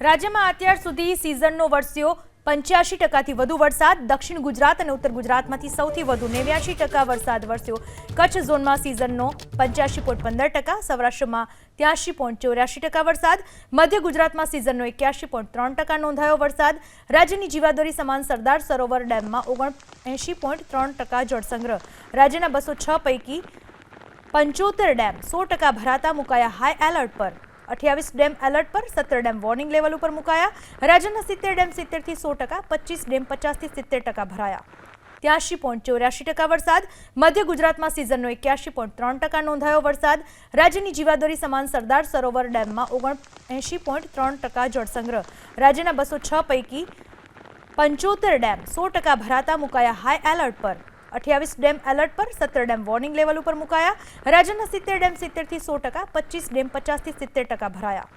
રાજ્યમાં અત્યાર સુધી સિઝનનો વરસ્યો પંચ્યાસી ટકાથી વધુ વરસાદ, દક્ષિણ ગુજરાત અને ઉત્તર ગુજરાતમાંથી સૌથી વધુ નેવ્યાસી ટકા વરસાદ વરસ્યો. કચ્છ ઝોનમાં સિઝનનો પંચ્યાસી પોઈન્ટ પંદર ટકા, સૌરાષ્ટ્રમાં ત્યાસી પોઈન્ટ ચોર્યાસી ટકા વરસાદ, મધ્ય ગુજરાતમાં સિઝનનો એક્યાસી પોઈન્ટ ત્રણ ટકા નોંધાયો વરસાદ. રાજ્યની જીવાદોરી સમાન સરદાર સરોવર ડેમમાં ઓગણ એંશી પોઈન્ટ ત્રણ ટકા જળસંગ્રહ. રાજ્યના બસો છ પૈકી પંચોતેર ડેમ સો ટકા ભરાતા મુકાયા. હાઈ એલર્ટ પર અઠ્યાવીસ ડેમ એલર્ટ પર, સત્તર ડેમ વોર્નિંગ લેવલ ઉપર મુકાયા. રાજ્યના સિત્તેર ડેમ સિત્તેરથી સો ટકા પચીસ ડેમ પચાસથી સિત્તેર ટકા ભરાયા. ત્યાસી પોઈન્ટ ચોર્યાસી ટકા વરસાદ. મધ્ય ગુજરાતમાં સિઝનનો એક્યાસી પોઈન્ટ ત્રણ ટકા નોંધાયો વરસાદ. રાજ્યની જીવાદોરી સમાન સરદાર સરોવર ડેમમાં ઓગણએંશી પોઈન્ટ ત્રણ ટકા જળસંગ્રહ. રાજ્યના બસો છ પૈકી પંચોતેર ડેમ સો ટકા ભરાતા મુકાયા હાઈ એલર્ટ પર. અઠ્યાવીસ ડેમ એલર્ટ પર, સત્તર ડેમ વોર્નિંગ લેવલ ઉપર મુકાયા. રાજ્યના સિત્તેર ડેમ સિત્તેરથી સો ટકા, પચીસ ડેમ પચાસથી સિત્તેર ટકા ભરાયા.